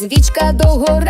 Свічка довго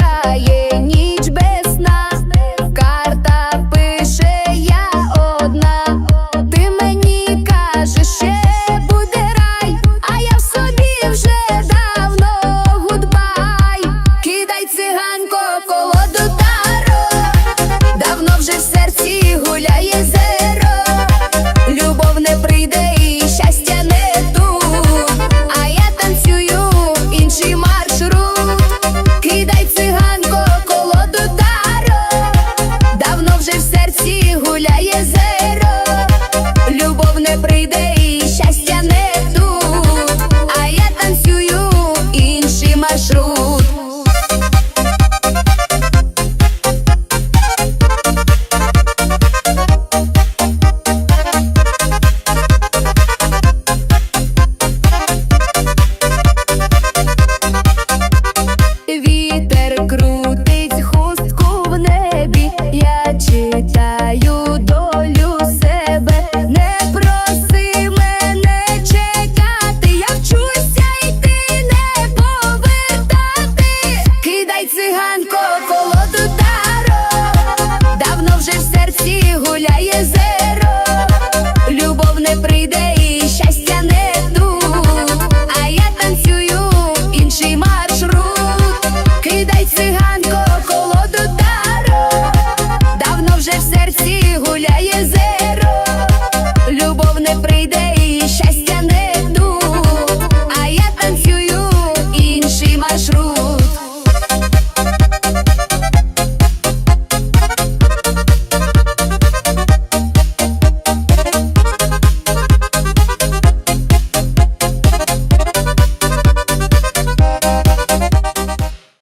єзеро, любов не прийде і щастя не тут, а я танцюю інший маршрут. Вітер крутить хустку в небі, я читаю.